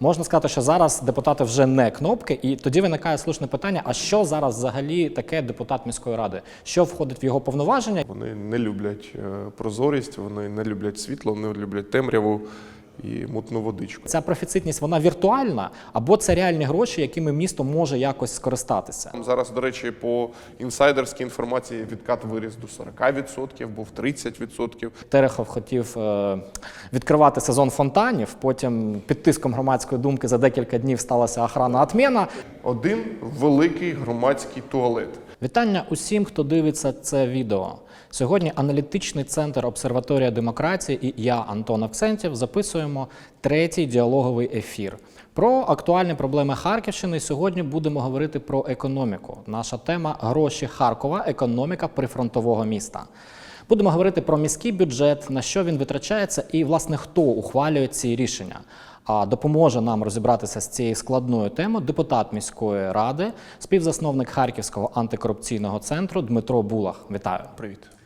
Можна сказати, що зараз депутати вже не кнопки, і тоді виникає слушне питання: а що зараз взагалі таке депутат міської ради? Що входить в його повноваження? Вони не люблять е, прозорість, вони не люблять світло, не люблять темряву і мутну водичку. Ця профіцитність вона віртуальна, або це реальні гроші, якими місто може якось скористатися. Зараз, до речі, по інсайдерській інформації відкат виріс до 40%, був 30%. Терехов хотів е, відкривати сезон фонтанів. Потім під тиском громадської думки за декілька днів сталася охрана отмена. Один великий громадський туалет. Вітання усім, хто дивиться це відео. Сьогодні аналітичний центр обсерваторія демократії і я, Антон Акцентів, записуємо третій діалоговий ефір. Про актуальні проблеми Харківщини сьогодні будемо говорити про економіку. Наша тема гроші Харкова, економіка прифронтового міста. Будемо говорити про міський бюджет, на що він витрачається, і власне хто ухвалює ці рішення. А допоможе нам розібратися з цією складною темою депутат міської ради, співзасновник Харківського антикорупційного центру Дмитро Булах. Вітаю. Привіт.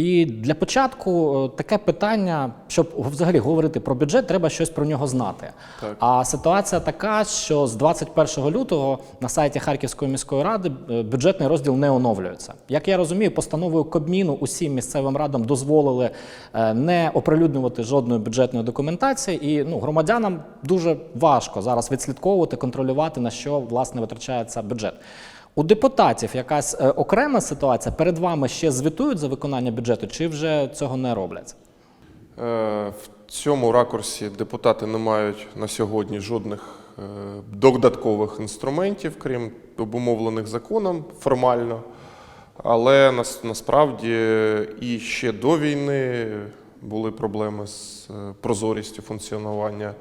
І для початку е, таке питання, щоб взагалі говорити про бюджет, треба щось про нього знати. Так. А ситуація така, що з 21 лютого на сайті Харківської міської ради е, бюджетний розділ не оновлюється. Як я розумію, постановою Кабміну усім місцевим радам дозволили е, не оприлюднювати жодної бюджетної документації, і ну, громадянам дуже важко зараз відслідковувати, контролювати на що власне витрачається бюджет. У депутатів якась е, окрема ситуація перед вами ще звітують за виконання бюджету, чи вже цього не роблять? Е, В цьому ракурсі депутати не мають на сьогодні жодних е, додаткових інструментів, крім обумовлених законом формально. Але нас, насправді і ще до війни були проблеми з прозорістю функціонування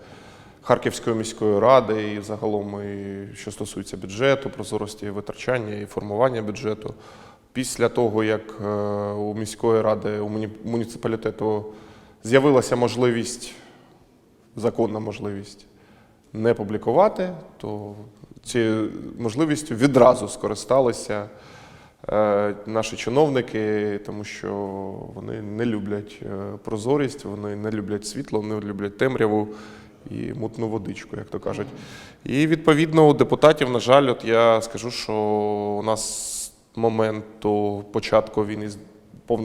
Харківської міської ради і загалом, і що стосується бюджету, прозорості витрачання і формування бюджету. Після того, як е, у міської ради, у муніципалітету з'явилася можливість, законна можливість не публікувати, то цією можливістю відразу скористалися е, наші чиновники, тому що вони не люблять е, прозорість, вони не люблять світло, не люблять темряву і мутну водичку, як то кажуть. І відповідно у депутатів, на жаль, от я скажу, що у нас з моменту початку війни,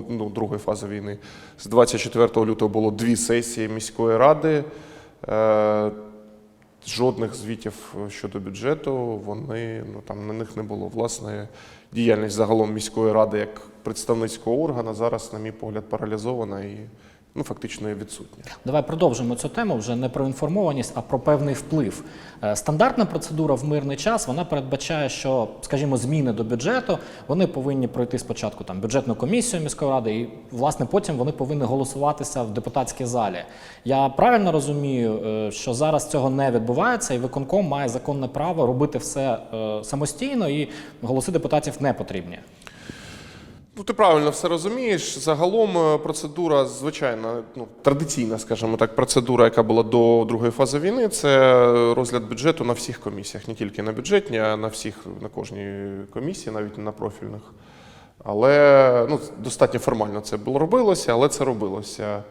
ну, другої фази війни, з 24 лютого було дві сесії міської ради. Е, Жодних звітів щодо бюджету, вони ну там на них не було. Власне, діяльність загалом міської ради як представницького органу зараз, на мій погляд, паралізована і ну фактично є відсутня. Давай продовжимо цю тему вже не про інформованість, а про певний вплив. Е, Стандартна процедура в мирний час вона передбачає, що, скажімо, зміни до бюджету вони повинні пройти спочатку там бюджетну комісію міської ради, і власне потім вони повинні голосуватися в депутатській залі. Я правильно розумію, е, що зараз цього не відбувається, і виконком має законне право робити все е, самостійно, і голоси депутатів не потрібні. Ну, ти правильно все розумієш. Загалом е, процедура, звичайна, ну традиційна, скажімо так, процедура, яка була до другої фази війни, це розгляд бюджету на всіх комісіях, не тільки на бюджетній, а на всіх, на кожній комісії, навіть на профільних. Але ну, достатньо формально це було робилося, але це робилося.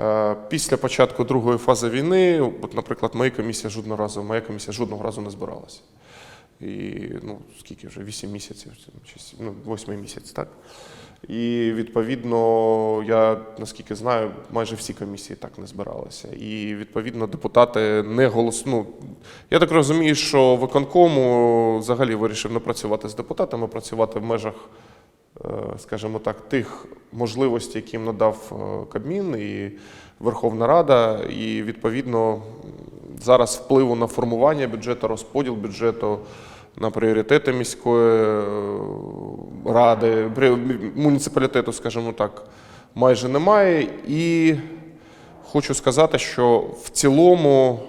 Е, Після початку другої фази війни, от, наприклад, моя комісія жодного разу, моя комісія жодного разу не збиралася. І ну, скільки вже? Вісім місяців, ну, восьмий місяць, так? І відповідно, я наскільки знаю, майже всі комісії так не збиралися. І відповідно депутати не голос... Ну, Я так розумію, що виконкому взагалі вирішив не працювати з депутатами, працювати в межах, е, скажімо так, тих можливостей, які їм надав е, Кабмін і Верховна Рада. І відповідно зараз впливу на формування бюджету, розподіл бюджету, на пріоритети міської е, ради, муніципалітету, скажімо так, майже немає. І хочу сказати, що в цілому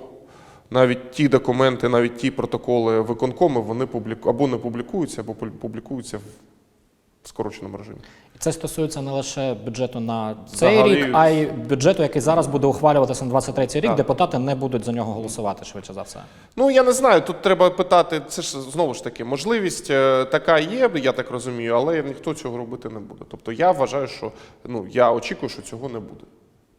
навіть ті документи, навіть ті протоколи виконкому, вони публіку... або не публікуються, або публі- публікуються скороченому режимі. І це стосується не лише бюджету на цей Взагалі- рік, а й бюджету, який зараз буде ухвалюватися на 23 рік. Так. Депутати не будуть за нього голосувати швидше за все. Ну я не знаю. Тут треба питати. Це ж знову ж таки можливість е, така є, я так розумію, але ніхто цього робити не буде. Тобто я вважаю, що ну я очікую, що цього не буде.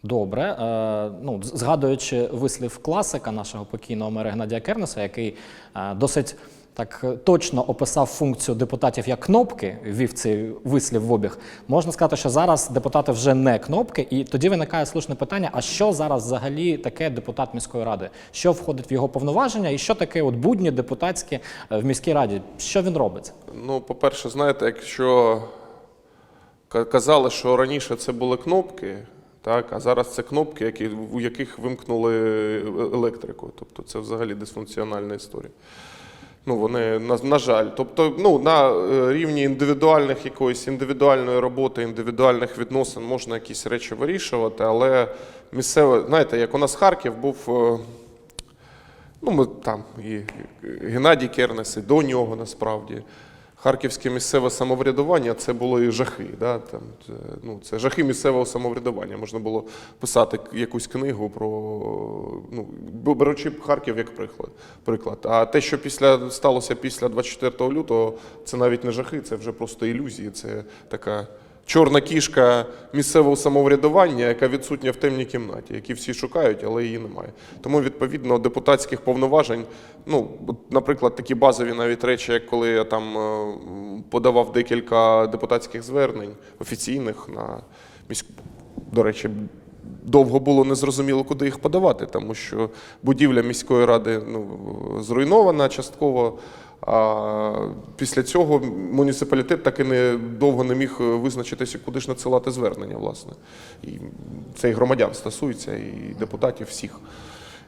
Добре. Е, ну, згадуючи вислів класика нашого покійного мера Геннадія Кернеса, який е, досить так е, точно описав функцію депутатів як кнопки, ввів цей вислів в обіг, можна сказати, що зараз депутати вже не кнопки, і тоді виникає слушне питання: а що зараз взагалі таке депутат міської ради? Що входить в його повноваження, і що таке от будні депутатські е, в міській раді? Що він робить? Ну, по-перше, знаєте, якщо казали, що раніше це були кнопки, так, а зараз це кнопки, які, у яких вимкнули електрику. Тобто це взагалі дисфункціональна історія. Ну, вони, на, на жаль, тобто, ну, на е, рівні індивідуальних якоїсь індивідуальної роботи, індивідуальних відносин можна якісь речі вирішувати, але місцеве, знаєте, як у нас Харків був. е, Ну, ми там і Геннадій Кернес, і до нього насправді. Харківське місцеве самоврядування це були і жахи. Да? Там, це, ну, це жахи місцевого самоврядування. Можна було писати якусь книгу про ну, беручи Харків як приклад. приклад. А те, що після сталося після 24 лютого, це навіть не жахи, це вже просто ілюзії. Це така чорна кішка місцевого самоврядування, яка відсутня в темній кімнаті, які всі шукають, але її немає. Тому, відповідно, депутатських повноважень, ну, наприклад, такі базові навіть речі, як коли я там е, подавав декілька депутатських звернень офіційних на міську, до речі, довго було незрозуміло, куди їх подавати, тому що будівля міської ради ну, зруйнована частково. Після цього муніципалітет так і не довго не міг визначитися, куди ж надсилати звернення, власне. І це і громадян стосується, і депутатів всіх.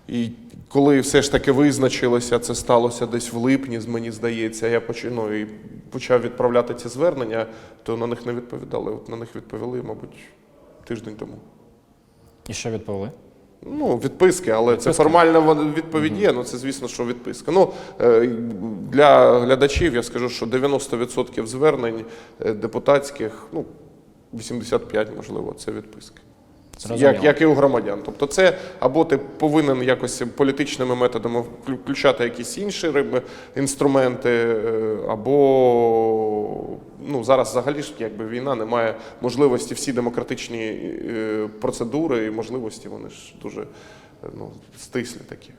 І коли все ж таки визначилося, це сталося десь в липні, мені здається, я почав, ну, і почав відправляти ці звернення, то на них не відповідали. От на них відповіли, мабуть, тиждень тому. І що відповіли? Ну, відписки, але це формальна відповідь є, ну це звісно, що відписка. Ну, е, для глядачів я скажу, що 90% звернень е, депутатських, ну, 85, можливо, це відписки. Зрозуміло. Як, як і у громадян. Тобто, це або ти повинен якось політичними методами включати якісь інші риби, інструменти, е, або ну, зараз взагалі ж якби війна, немає можливості всі демократичні е, процедури і можливості, вони ж дуже е, ну, стислі такі.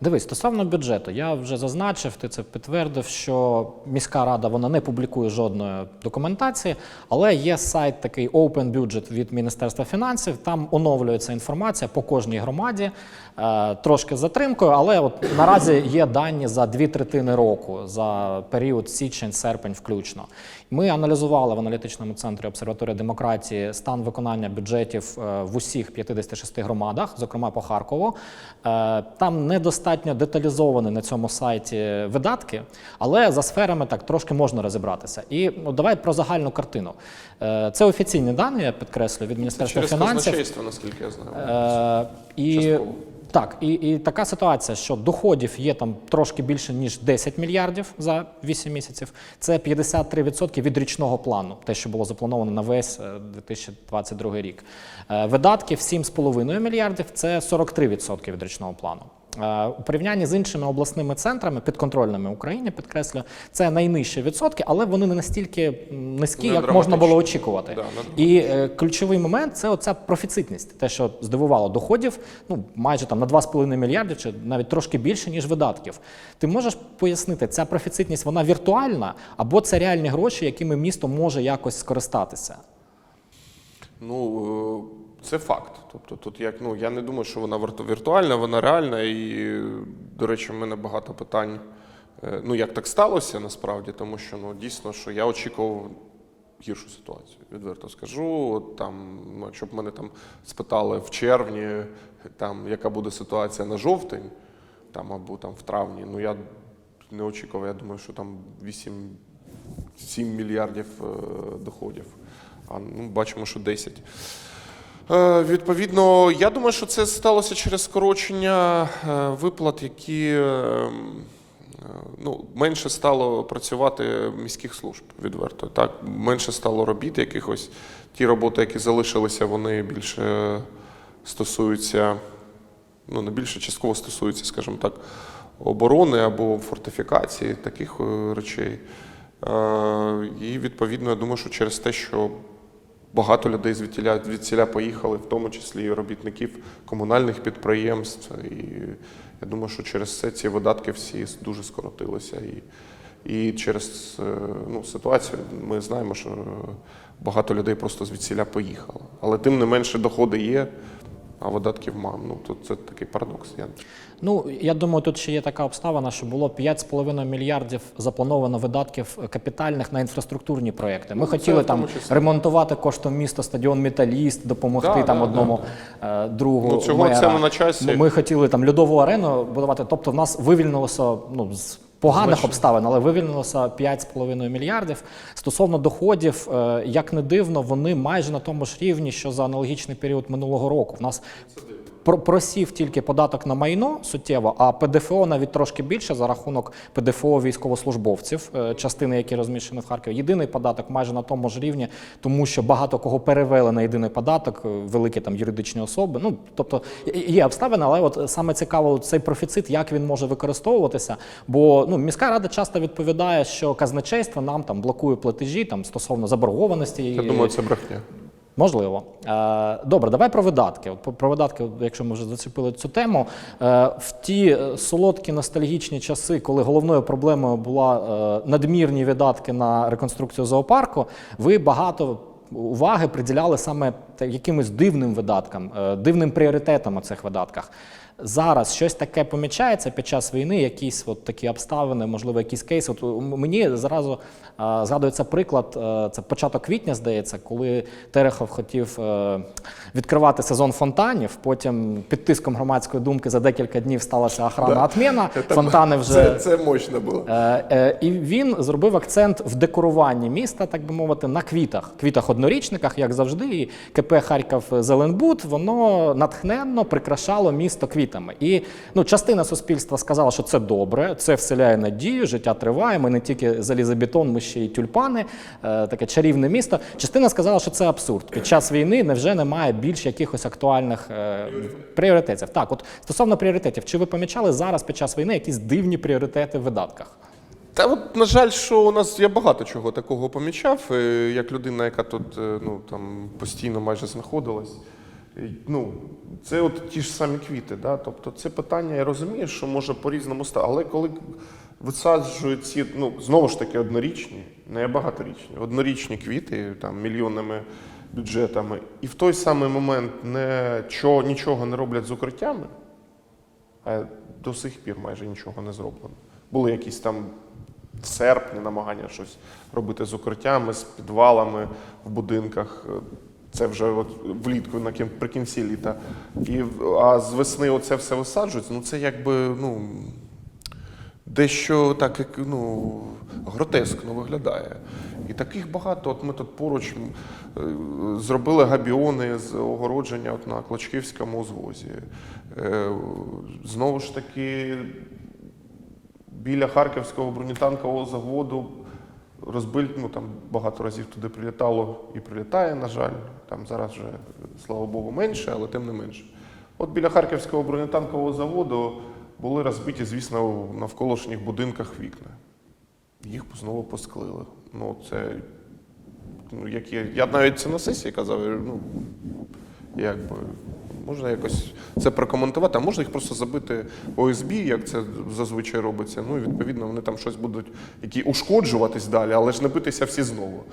Дивись, стосовно бюджету, я вже зазначив, ти це підтвердив, що міська рада вона не публікує жодної документації, але є сайт такий Open Budget від Міністерства фінансів. Там оновлюється інформація по кожній громаді, е, трошки затримкою, але от наразі є дані за дві третини року, за період січень-серпень включно. Ми аналізували в аналітичному центрі обсерваторії демократії стан виконання бюджетів е, в усіх 56 громадах, зокрема по Харкову. Е, Там недостатньо деталізовані на цьому сайті видатки, але за сферами так трошки можна розібратися. І ну, давай про загальну картину. Е, Це офіційні дані, я підкреслю, від Міністерства Через фінансів. казначейство, наскільки я знаю. Е, і, Частково. Так, і, і така ситуація, що доходів є там трошки більше ніж 10 мільярдів за 8 місяців. Це 53% від річного плану, те, що було заплановано на весь е, 2022 рік. Видатки в 7,5 мільярдів це 43% від річного плану. Е, У порівнянні з іншими обласними центрами, підконтрольними Україні, підкреслю, це найнижчі відсотки, але вони не настільки низькі, Не як можна було очікувати. Да, не І е, ключовий момент це оця профіцитність, те, що здивувало доходів, ну майже там на 2,5 мільярди, чи навіть трошки більше ніж видатків. Ти можеш пояснити, ця профіцитність вона віртуальна або це реальні гроші, якими місто може якось скористатися? Ну, е, це факт. Тобто, тут як ну я не думаю, що вона вірту- віртуальна, вона реальна. І, до речі, в мене багато питань. е, Ну, як так сталося насправді, тому що ну дійсно, що я очікував гіршу ситуацію. Відверто скажу. Там, ну, якщо б мене там спитали в червні, там яка буде ситуація на жовтень, там або там в травні, ну я не очікував. Я думаю, що там 8 7 мільярдів е, доходів. А ну, бачимо, що 10. Е, Відповідно, я думаю, що це сталося через скорочення е, виплат, які е, ну, менше стало працювати міських служб відверто. Так, менше стало робіт якихось. Ті роботи, які залишилися, вони більше стосуються, ну не більше частково стосуються, скажімо так, оборони або фортифікації, таких речей. І відповідно, я думаю, що через те, що багато людей звідтіля, звідсіля поїхали, в тому числі і робітників комунальних підприємств. І я думаю, що через це ці видатки всі дуже скоротилися. І, і через е, ну, ситуацію ми знаємо, що багато людей просто звідсіля поїхало. Але тим не менше доходи є, а видатків мало. Ну, то це такий парадокс. Я... Ну, я думаю, тут ще є така обставина, що було 5,5 мільярдів заплановано видатків капітальних на інфраструктурні проекти. Ми Ну, хотіли там числі. ремонтувати коштом міста стадіон Металіст, допомогти Да, там да, одному е, другу. Ну, цього мера. це на часі. Ми хотіли там льодову арену будувати. Тобто, в нас вивільнилося ну з поганих Бачу. обставин, але вивільнилося 5,5 мільярдів. Стосовно доходів, е, як не дивно, вони майже на тому ж рівні, що за аналогічний період минулого року. В нас просів тільки податок на майно суттєво, а ПДФО навіть трошки більше за рахунок ПДФО військовослужбовців, е, частини, які розміщені в Харкові. Єдиний податок майже на тому ж рівні, тому що багато кого перевели на єдиний податок, е, великі там юридичні особи. Ну тобто є- є обставини, але от саме цікаво цей профіцит, як він може використовуватися. Бо ну міська рада часто відповідає, що казначейство нам там блокує платежі там стосовно заборгованості. Я думаю, це брехня. Можливо. Е, Добре, давай про видатки. От про- видатки, якщо ми вже зачепили цю тему. Е, В ті е, солодкі ностальгічні часи, коли головною проблемою була е, надмірні видатки на реконструкцію зоопарку, ви багато уваги приділяли саме якимось дивним видаткам, дивним пріоритетам у цих видатках. Зараз щось таке помічається під час війни, якісь от такі обставини, можливо, якісь кейси. От мені зразу е, згадується приклад, е, це початок квітня, здається, коли Терехов хотів е, відкривати сезон фонтанів. Потім під тиском громадської думки за декілька днів сталася охрана отміна. Фонтани вже Це, це мощно було. І він зробив акцент в декоруванні міста, так би мовити, на квітах, квітах однорічниках, як завжди. І КП Харків Зеленбуд воно натхненно прикрашало місто квітами. І ну, частина суспільства сказала, що це добре, це вселяє надію, життя триває. Ми не тільки залізобетон, ми ще й тюльпани, е, таке чарівне місто. Частина сказала, що це абсурд. Під час війни невже немає більш якихось актуальних е, пріоритетів. Так, от стосовно пріоритетів, чи ви помічали зараз під час війни якісь дивні пріоритети в видатках? Та от, на жаль, що у нас я багато чого такого помічав, е, як людина, яка тут ну, там, постійно майже знаходилась. Ну, це от ті ж самі квіти. Да? Тобто це питання, я розумію, що може по-різному стати. Але коли висаджують ці, ну, знову ж таки, однорічні, не багаторічні, однорічні квіти там, мільйонними бюджетами, і в той самий момент не, чо, нічого не роблять з укриттями, а до сих пір майже нічого не зроблено. Були якісь там серпні намагання щось робити з укриттями, з підвалами в будинках. Це вже от влітку наприкінці літа. І, а з весни оце все висаджується. Ну це якби ну, дещо так як ну, гротескно виглядає. І таких багато. От ми тут поруч е, зробили габіони з огородження от на Клочківському узвозі. Е, Знову ж таки, біля Харківського бронетанкового заводу розбиль, ну там багато разів туди прилітало і прилітає, на жаль. Там зараз вже, слава Богу, менше, але тим не менше. От біля Харківського бронетанкового заводу були розбиті, звісно, в навколишніх будинках вікна. Їх знову посклили. Ну, це, ну, як я, я навіть це на сесії казав, ну, якби, можна якось це прокоментувати, а можна їх просто забити ОСБ, як це зазвичай робиться. Ну і відповідно вони там щось будуть які ушкоджуватись далі, але ж не битися всі знову.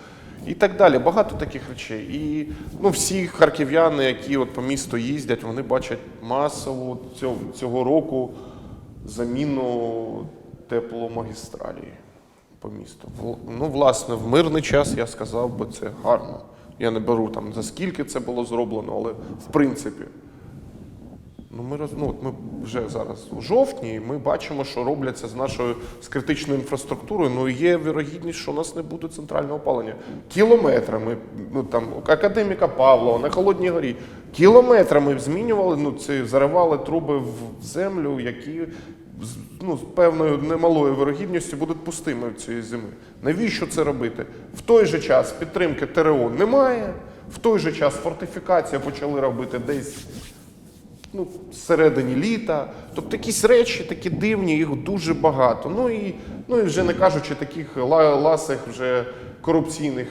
І так далі. Багато таких речей. І ну, всі харків'яни, які от по місту їздять, вони бачать масово цього, цього року заміну тепломагістралі по місту. Ну, власне, в мирний час я сказав би це гарно. Я не беру там за скільки це було зроблено, але в принципі. Ну, ми, роз... ну, от ми вже зараз у жовтні, і ми бачимо, що робляться з нашою з критичною інфраструктурою. Ну є вірогідність, що у нас не буде центрального опалення. Кілометрами, ну там академіка Павлова на Холодній горі. Кілометрами змінювали, ну це заривали труби в в землю, які ну, з певною немалою вирогідністю будуть пустими цієї зими. Навіщо це робити? В той же час підтримки ТРО немає, в той же час фортифікація почали робити десь ну, всередині літа. Тобто якісь речі такі дивні, їх дуже багато. Ну і, ну і вже не кажучи таких ла- ласих вже корупційних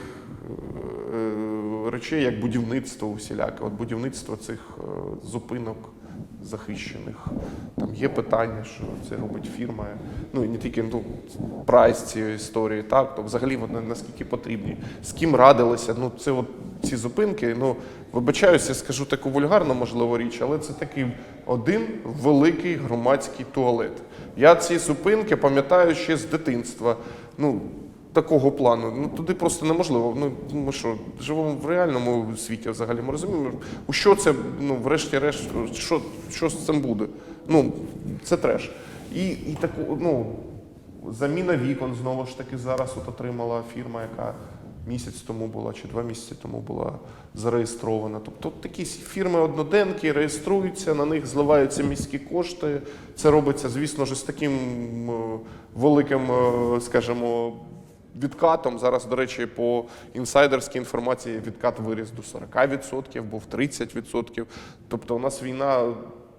е, речей, як будівництво усіляке. От будівництво цих е, зупинок захищених. Там є питання, що це робить фірма. Ну і не тільки ну, прайс цієї історії, так, то взагалі вони наскільки потрібні, з ким радилися. Ну, це от ці зупинки, ну, вибачаюся, скажу таку вульгарну, можливо, річ, але це такий один великий громадський туалет. Я ці зупинки пам'ятаю ще з дитинства. Ну, такого плану. Ну туди просто неможливо. Ну ми що, живемо в реальному світі взагалі. Ми розуміємо, у що це, ну, врешті-решт, що, що з цим буде. Ну, це треш. І, і таку, ну, заміна вікон знову ж таки зараз от отримала фірма, яка місяць тому була чи два місяці тому була зареєстрована. Тобто такі фірми одноденки реєструються, на них зливаються міські кошти. Це робиться, звісно ж, з таким е, великим, е, скажімо, відкатом. Зараз, до речі, по інсайдерській інформації відкат виріс до 40%, був 30%. Тобто у нас війна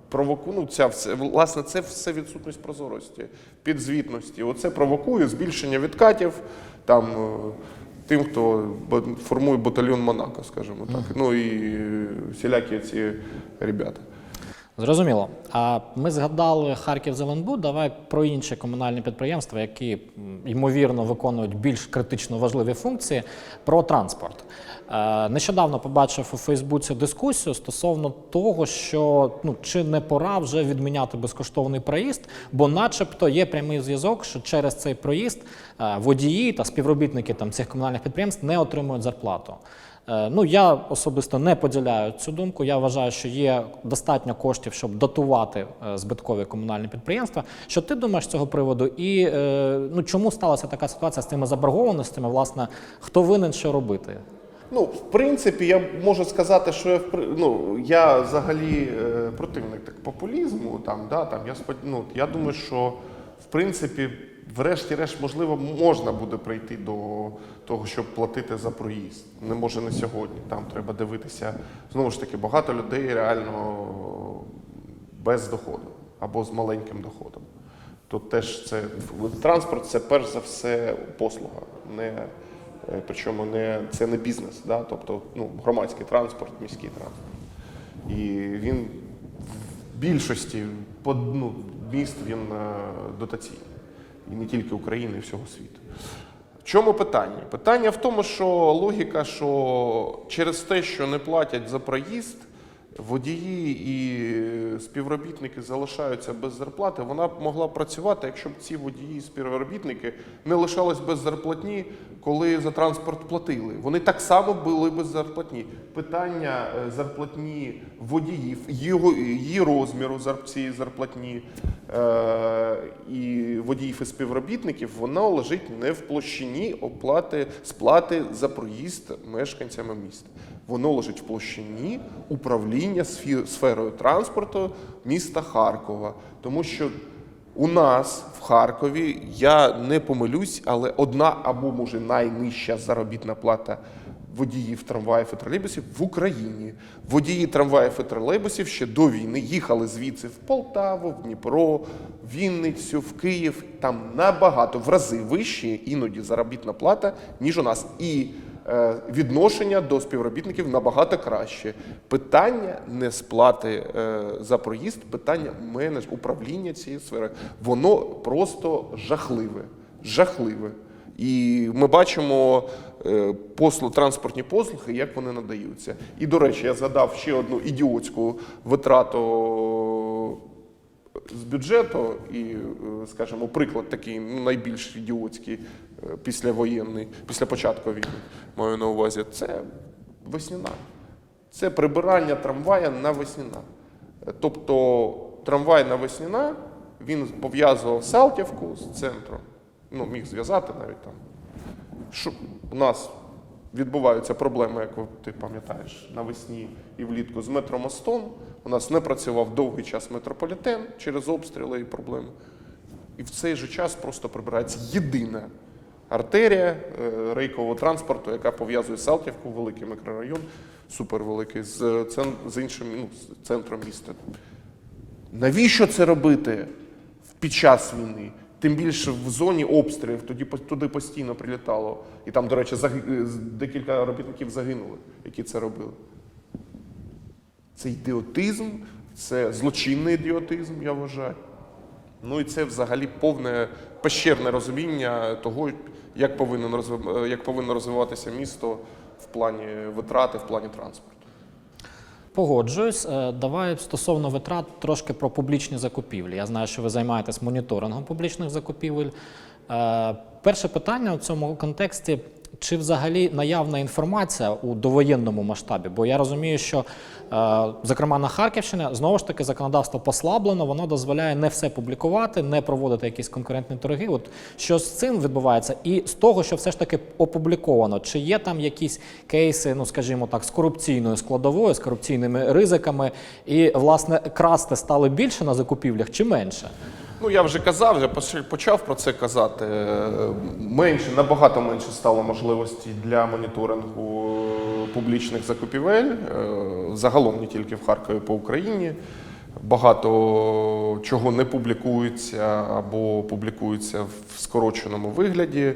провокує, ну, ця все, власне, це все відсутність прозорості, підзвітності. Оце провокує збільшення відкатів там, е, тим, хто формує батальйон Монако, скажімо так. Ну і всілякі ці ребята. Зрозуміло. А ми згадали Харків Зеленбуд. Давай про інші комунальні підприємства, які ймовірно виконують більш критично важливі функції. Про транспорт. Е, Нещодавно побачив у Фейсбуці дискусію стосовно того, що ну чи не пора вже відміняти безкоштовний проїзд, бо, начебто, є прямий зв'язок, що через цей проїзд е, водії та співробітники там цих комунальних підприємств не отримують зарплату. Е, Ну, я особисто не поділяю цю думку. Я вважаю, що є достатньо коштів, щоб дотувати е, збиткові комунальні підприємства. Що ти думаєш з цього приводу? І е, ну, чому сталася така ситуація з тими заборгованостями? Власне, хто винен, що робити? Ну, в принципі, я можу сказати, що я ну, я взагалі противник так, популізму. Там, да, там, я, спод... ну, я думаю, що в принципі, врешті-решт, можливо, можна буде прийти до того, щоб платити за проїзд. Не може не сьогодні. Там треба дивитися. Знову ж таки, багато людей реально без доходу або з маленьким доходом. Тут теж це транспорт це перш за все послуга. Не, е, причому не, це не бізнес, да? тобто ну, громадський транспорт, міський транспорт. І він в більшості ну, міст він е, дотаційний. І не тільки України, і всього світу. В чому питання? Питання в тому, що логіка, що через те, що не платять за проїзд, водії і співробітники залишаються без зарплати, вона б могла працювати, якщо б ці водії і співробітники не лишались без зарплатні, коли за транспорт платили. Вони так само були без зарплатні. Питання е, зарплатні водіїв, її розміру цієї зарплатні і водіїв і співробітників, воно лежить не в площині оплати сплати за проїзд мешканцями міста. Воно лежить в площині управління сферою транспорту міста Харкова, тому що у нас в Харкові я не помилюсь, але одна або може найнижча заробітна плата водіїв трамваїв і тролейбусів в Україні. Водії трамваїв і тролейбусів ще до війни їхали звідси в Полтаву, в Дніпро, Вінницю, в Київ. Там набагато в рази вищі іноді заробітна плата, ніж у нас. І е, відношення до співробітників набагато краще. Питання не сплати е, за проїзд, питання менедж управління цієї сфери. Воно просто жахливе. Жахливе. І ми бачимо послу, транспортні послуги, як вони надаються. І, до речі, я згадав ще одну ідіотську витрату з бюджету, і, е, скажімо, приклад такий найбільш ідіотський е, післявоєнний, після початку війни, маю на увазі, це весняна. Це прибирання трамвая на весняна. Е, Тобто трамвай на весняна, він пов'язував Салтівку з центром. Ну, міг зв'язати навіть там. Що у нас відбуваються проблеми, як ти пам'ятаєш, навесні і влітку з метромостом. У нас не працював довгий час метрополітен через обстріли і проблеми. І в цей же час просто прибирається єдина артерія е, рейкового транспорту, яка пов'язує Салтівку, великий мікрорайон, супервеликий, з, з іншим ну, з центром міста. Навіщо це робити під час війни? Тим більше в зоні обстрілів тоді туди постійно прилітало. І там, до речі, заги- декілька робітників загинули, які це робили. Це ідіотизм, це злочинний ідіотизм, я вважаю. Ну і це взагалі повне пещерне розуміння того, як повинно, як повинно розвиватися місто в плані витрати, в плані транспорту. Погоджуюсь. Е, Давай стосовно витрат трошки про публічні закупівлі. Я знаю, що ви займаєтесь моніторингом публічних закупівель. Е, Перше питання у цьому контексті: чи взагалі наявна інформація у довоєнному масштабі? Бо я розумію, що, зокрема, на Харківщині знову ж таки законодавство послаблено, воно дозволяє не все публікувати, не проводити якісь конкурентні торги. От що з цим відбувається, і з того, що все ж таки опубліковано, чи є там якісь кейси, ну скажімо так, з корупційною складовою, з корупційними ризиками, і власне красти стало більше на закупівлях чи менше? Ну, я вже казав, вже почав про це казати. Менше, набагато менше стало можливостей для моніторингу публічних закупівель. е, Загалом не тільки в Харкові, по Україні. Багато чого не публікується або публікується в скороченому вигляді.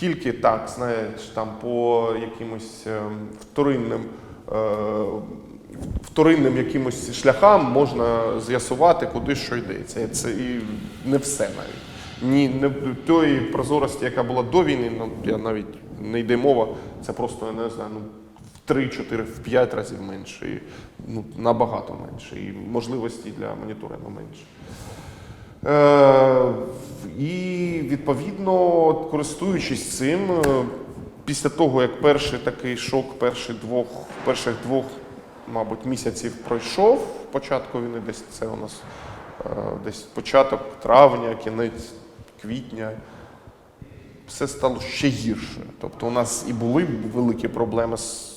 Тільки так, знаєш, там по якимось е, вторинним е, вторинним якимось шляхам можна з'ясувати, куди що йдеться. Це і не все навіть. Ні, не тої прозорості, яка була до війни, ну я навіть не йде мова. Це просто я не знаю, ну в 3-4, в 5 разів менше, і, ну набагато менше, і можливості для моніторингу менше. Е, і відповідно, користуючись цим, е, після того, як перший такий шок перших двох, перших двох, мабуть, місяців пройшов, початку війни, десь це у нас е, десь початок травня, кінець квітня, все стало ще гірше. Тобто у нас і були великі проблеми з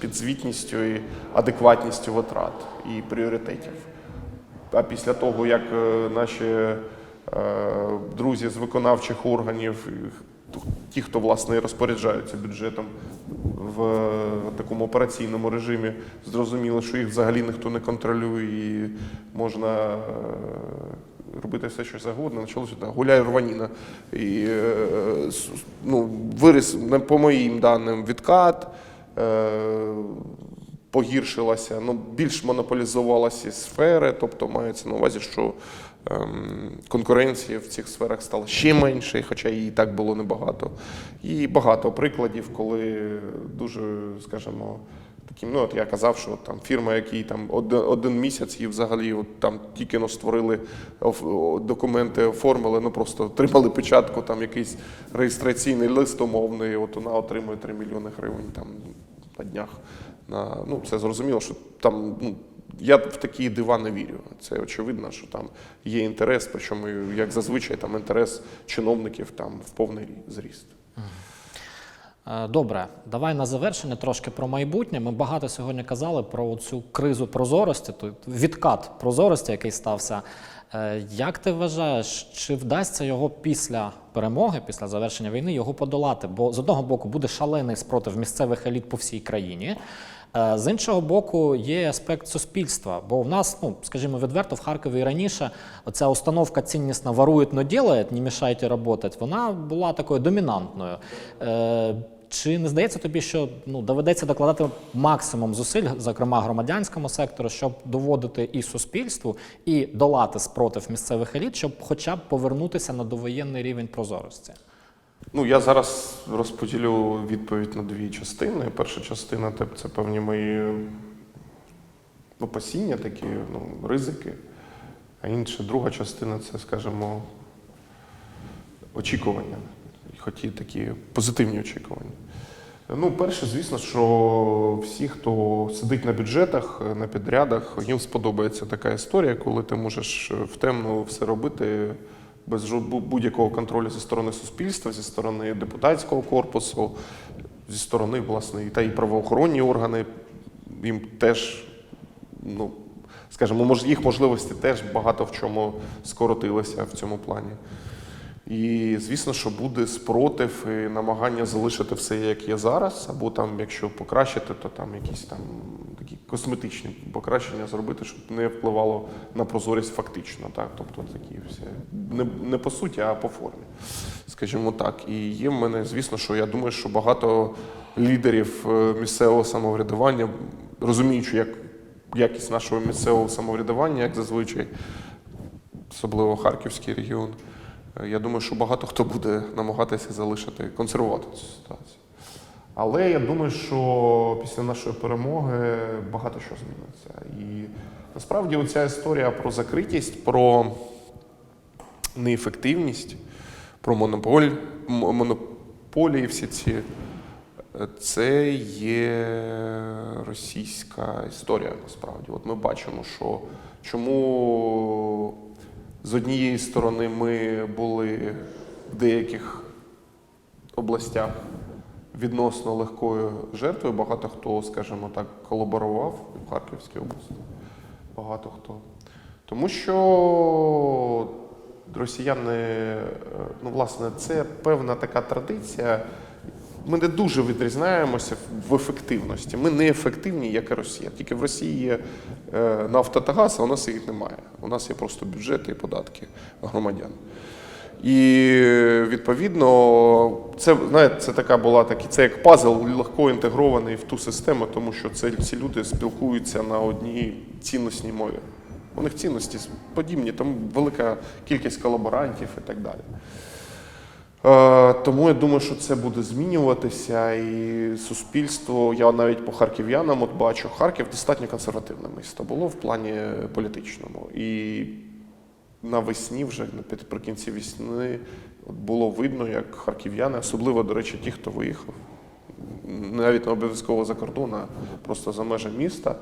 підзвітністю і адекватністю витрат і пріоритетів. А після того, як е, наші е, друзі з виконавчих органів, ті, хто власне і розпоряджаються бюджетом в такому операційному режимі, зрозуміли, що їх взагалі ніхто не контролює і можна е, робити все, що завгодно. Почалося так, гуляй рваніна. І е, ну, виріс, по моїм даним, відкат. Е, погіршилася, ну, більш монополізувалася сфери, тобто мається на увазі, що конкуренції в цих сферах стало ще менше, хоча її і так було небагато. І багато прикладів, коли дуже, скажімо, таким, ну от я казав, що там фірма, який там один, один місяць і взагалі от там тільки но створили документи, оформили, ну просто отримали печатку, там якийсь реєстраційний лист умовний, от вона отримує 3 мільйони гривень там на днях. На, ну, це зрозуміло, що там ну, я в такі дива не вірю. Це очевидно, що там є інтерес, причому як зазвичай там інтерес чиновників там в повний зріст. Е, Добре, давай на завершення трошки про майбутнє. Ми багато сьогодні казали про цю кризу прозорості, відкат прозорості, який стався. Е, Як ти вважаєш, чи вдасться його після перемоги, після завершення війни, його подолати? Бо з одного боку буде шалений спротив місцевих еліт по всій країні. Е, З іншого боку, є аспект суспільства, бо в нас, ну скажімо, відверто в Харкові раніше оця установка ціннісна ворують, но делають, не мішайте працювати, вона була такою домінантною. Е, Чи не здається тобі, що ну, доведеться докладати максимум зусиль, зокрема громадянському сектору, щоб доводити і суспільству, і долати спротив місцевих еліт, щоб хоча б повернутися на довоєнний рівень прозорості? Ну, я зараз розподілю відповідь на дві частини. Перша частина це- певні мої опасіння, такі ну, ризики. А інша, друга частина це, скажімо, очікування, хоч і такі позитивні очікування. Ну, перше, звісно, що всі, хто сидить на бюджетах, на підрядах, їм сподобається така історія, коли ти можеш в темну все робити без будь-якого контролю зі сторони суспільства, зі сторони депутатського корпусу, зі сторони, власне, та і правоохоронні органи. Їм теж, ну, скажімо, їх можливості теж багато в чому скоротилися в цьому плані. І звісно, що буде спротив і намагання залишити все, як є зараз, або там, якщо покращити, то там якісь там такі косметичні покращення зробити, щоб не впливало на прозорість фактично. Так? Тобто такі всі не, не по суті, а по формі. Скажімо так. І є в мене, звісно, що я думаю, що багато лідерів е, місцевого самоврядування, розуміючи, як якість нашого місцевого самоврядування, як зазвичай, особливо Харківський регіон. Е, Я думаю, що багато хто буде намагатися залишити, консервувати цю ситуацію. Але я думаю, що після нашої перемоги багато що зміниться. І насправді оця історія про закритість, про неефективність, про монополь, монополії всі ці. Це є російська історія насправді. От ми бачимо, що чому з однієї сторони ми були в деяких областях відносно легкою жертвою. Багато хто, скажімо так, колаборував в Харківській області. Багато хто. Тому що росіяни, е, ну, власне, це певна така традиція. Ми не дуже відрізняємося в ефективності. Ми не ефективні, як і Росія. Тільки в Росії є е, нафта та газ, а у нас їх немає. У нас є просто бюджети і податки громадян. І відповідно, це знаєте, це така була такі, це як пазл легко інтегрований в ту систему, тому що це ці люди спілкуються на одній цінностній мові. У них цінності подібні, там велика кількість колаборантів і так далі. Е, Тому я думаю, що це буде змінюватися, і суспільство, я навіть по харків'янам от бачу, Харків достатньо консервативне місто було в плані політичному. І навесні, вже наприкінці весни, от було видно, як харків'яни, особливо, до речі, ті, хто виїхав, навіть не обов'язково за кордон, а просто за межі міста.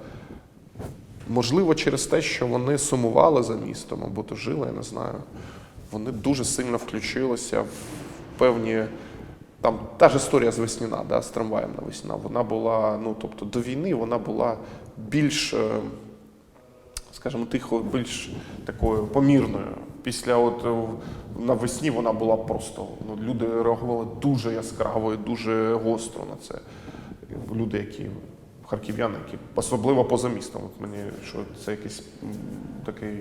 Можливо, через те, що вони сумували за містом або то жили, я не знаю. Вони дуже сильно включилися в певні. Там та ж історія з Весніна, да, з трамваєм на Весніна. Вона була, ну тобто до війни вона була більш, е, скажімо, тихо, більш такою помірною. Після от е, навесні вона була просто. Ну, люди реагували дуже яскраво і дуже гостро на це. Люди, які харків'яни, які особливо поза містом. От мені що це якийсь такий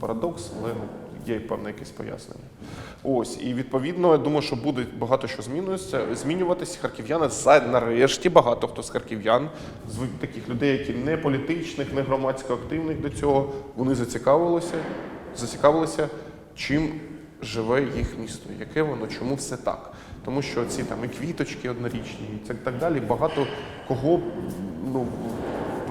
парадокс, але ну, є певне якесь пояснення. Ось, і відповідно, я думаю, що буде багато що змінюється, змінюватися. Харків'яни за нарешті багато хто з харків'ян, з таких людей, які не політичних, не громадсько активних до цього, вони зацікавилися, зацікавилися, чим живе їх місто, яке воно, чому все так. Тому що ці там і квіточки однорічні, і так далі, багато кого ну,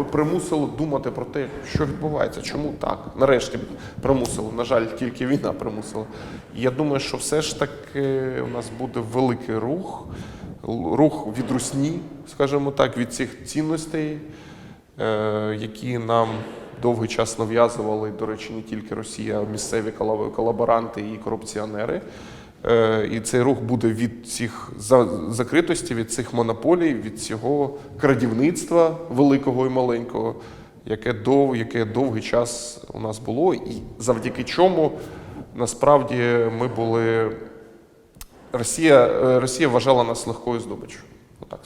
примусило думати про те, що відбувається, чому так. Нарешті примусило. На жаль, тільки війна примусила. Я думаю, що все ж таки у нас буде великий рух, рух від русні, скажімо так, від цих цінностей, е, які нам довгий час нав'язували, до речі, не тільки Росія, а місцеві колаборанти і корупціонери. Е, І цей рух буде від цих за- закритості, від цих монополій, від цього крадівництва великого і маленького, яке дов, яке довгий час у нас було, і завдяки чому насправді ми були. Росія, е, Росія вважала нас легкою здобиччю. Отак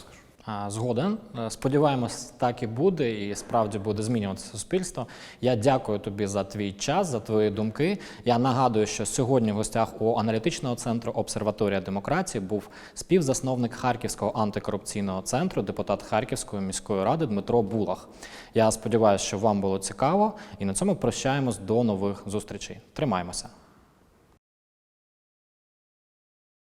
Згоден. Е, Сподіваємось, так і буде, і справді буде змінюватися суспільство. Я дякую тобі за твій час, за твої думки. Я нагадую, що сьогодні в гостях у аналітичного центру Обсерваторія демократії був співзасновник Харківського антикорупційного центру, депутат Харківської міської ради Дмитро Булах. Я сподіваюся, що вам було цікаво, і на цьому прощаємось до нових зустрічей. Тримаймося.